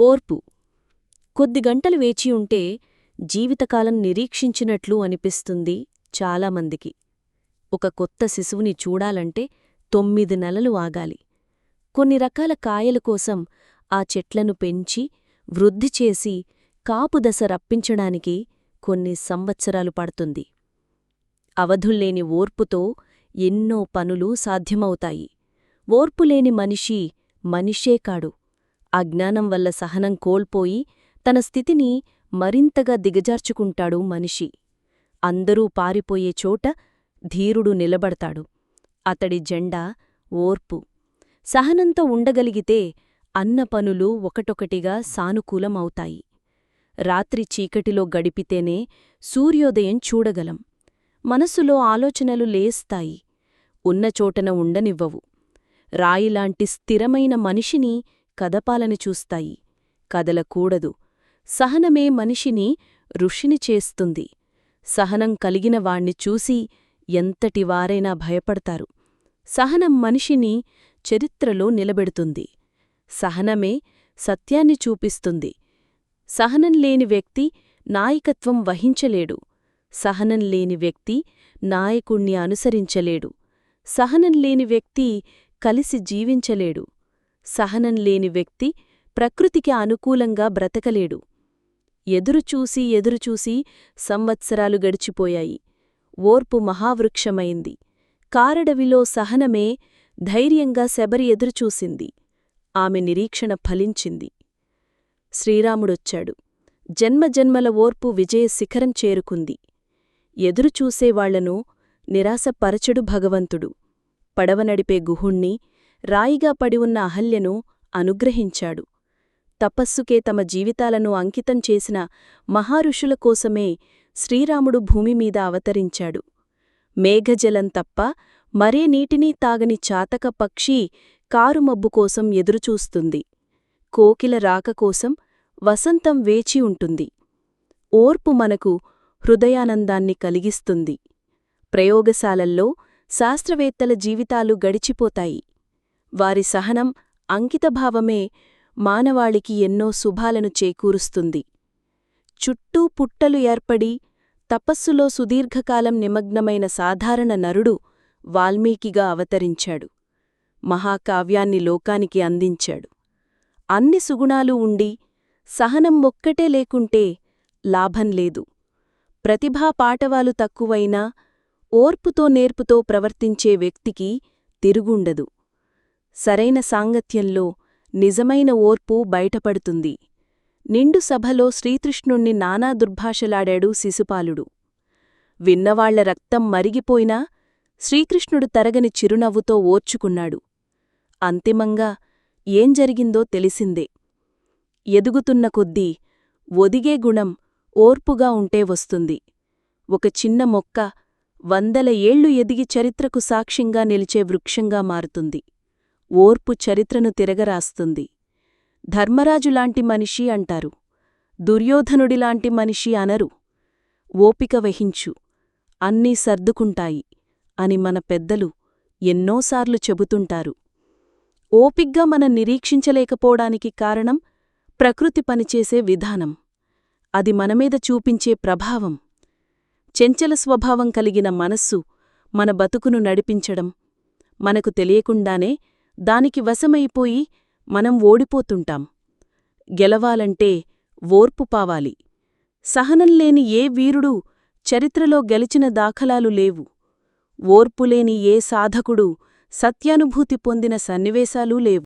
ఓర్పు. కొద్ది గంటలు వేచి ఉంటే జీవితకాలం నిరీక్షించినట్లు అనిపిస్తుంది చాలామందికి ఒక కొత్త శిశువుని చూడాలంటే తొమ్మిది నెలలు ఆగాలి. కొన్ని రకాల కాయల కోసం ఆ చెట్లను పెంచి వృద్ధి చేసి కాపుదశ రప్పించడానికి కొన్ని సంవత్సరాలు పడుతుంది. అవధుల్లేని ఓర్పుతో ఎన్నో పనులు సాధ్యమవుతాయి. ఓర్పులేని మనిషి మనిషే కాడు. అజ్ఞానం వల్ల సహనం కోల్పోయి తన స్థితిని మరింతగా దిగజార్చుకుంటాడు మనిషి. అందరూ పారిపోయే చోట ధీరుడు నిలబడతాడు. అతడి జెండా ఓర్పు. సహనంతో ఉండగలిగితే అన్న పనులు ఒకటొకటిగా సానుకూలమవుతాయి. రాత్రి చీకటిలో గడిపితేనే సూర్యోదయం చూడగలం. మనసులో ఆలోచనలు లేస్తాయి. ఉన్నచోటన ఉండనివ్వవు. రాయిలాంటి స్థిరమైన మనిషిని కదపాలని చూస్తాయి. కదలకూడదు. సహనమే మనిషిని ఋషిని చేస్తుంది. సహనం కలిగిన వాణ్ణి చూసి ఎంతటివారైనా భయపడతారు. సహనం మనిషిని చరిత్రలో నిలబెడుతుంది. సహనమే సత్యాన్ని చూపిస్తుంది. సహనం లేని వ్యక్తి నాయకత్వం వహించలేడు. సహనం లేని వ్యక్తి నాయకుణ్ణి అనుసరించలేడు. సహనం లేని వ్యక్తి కలిసి జీవించలేడు. సహనం లేని వ్యక్తి ప్రకృతికి అనుకూలంగా బ్రతకలేడు. ఎదురుచూసి ఎదురుచూసి సంవత్సరాలు గడిచిపోయాయి. ఓర్పు మహావృక్షమైంది. కారడవిలో సహనమే ధైర్యంగా శబరి ఎదురుచూసింది. ఆమె నిరీక్షణ ఫలించింది. శ్రీరాముడొచ్చాడు. జన్మజన్మల ఓర్పు విజయ శిఖరం చేరుకుంది. ఎదురుచూసేవాళ్ళను నిరాశపరచడు భగవంతుడు. పడవ నడిపే గుహుణ్ణి రాయిగా పడి ఉన్న అహల్యను అనుగ్రహించాడు. తపస్సుకే తమ జీవితాలను అంకితం చేసిన మహారుషుల కోసమే శ్రీరాముడు భూమిమీద అవతరించాడు. మేఘజలం తప్ప మరే నీటినీ తాగని చాతక పక్షి కారుమబ్బు కోసం ఎదురుచూస్తుంది. కోకిల రాక కోసం వసంతం వేచి ఉంటుంది. ఓర్పు మనకు హృదయానందాన్ని కలిగిస్తుంది. ప్రయోగశాలల్లో శాస్త్రవేత్తల జీవితాలు గడిచిపోతాయి. వారి సహనం అంకితభావమే మానవాళికి ఎన్నో శుభాలను చేకూరుస్తుంది. చుట్టూ పుట్టలు ఏర్పడి తపస్సులో సుదీర్ఘకాలం నిమగ్నమైన సాధారణ నరుడు వాల్మీకిగా అవతరించాడు. మహాకావ్యాన్ని లోకానికి అందించాడు. అన్ని సుగుణాలు ఉండి సహనం ఒక్కటే లేకుంటే లాభం లేదు. ప్రతిభా పాటవాలు తక్కువైనా ఓర్పుతో నేర్పుతో ప్రవర్తించే వ్యక్తికి తిరుగుండదు. సరైన సాంగత్యంలో నిజమైన ఓర్పు బయటపడుతుంది. నిండు సభలో శ్రీకృష్ణుణ్ణి నానా దుర్భాషలాడాడు శిశుపాలుడు. విన్నవాళ్ళ రక్తం మరిగిపోయినా శ్రీకృష్ణుడు తరగని చిరునవ్వుతో ఓర్చుకున్నాడు. అంతిమంగా ఏం జరిగిందో తెలిసిందే. ఎదుగుతున్న కొద్దీ ఒదిగే గుణం ఓర్పుగా ఉంటే వస్తుంది. ఒక చిన్న మొక్క వందల ఏళ్ళు ఎదిగి చరిత్రకు సాక్ష్యంగా నిలిచే వృక్షంగా మారుతుంది. ఓర్పు చరిత్రను తిరగరాస్తుంది. ధర్మరాజులాంటి మనిషి అంటారు. దుర్యోధనుడిలాంటి మనిషి అనరు. ఓపిక వహించు. అన్నీ సర్దుకుంటాయి అని మన పెద్దలు ఎన్నోసార్లు చెబుతుంటారు. ఓపిగ్గా మనం నిరీక్షించలేకపోవడానికి కారణం ప్రకృతి పనిచేసే విధానం. అది మనమీద చూపించే ప్రభావం. చెంచల స్వభావం కలిగిన మనస్సు మన బతుకును నడిపించడం మనకు తెలియకుండానే దానికి వశమైపోయి మనం ఓడిపోతుంటాం. గెలవాలంటే ఓర్పు పావాలి. సహనంలేని ఏ వీరుడూ చరిత్రలో గెలిచిన దాఖలాలు లేవు. ఓర్పులేని ఏ సాధకుడూ సత్యానుభూతి పొందిన సన్నివేశాలూ లేవు.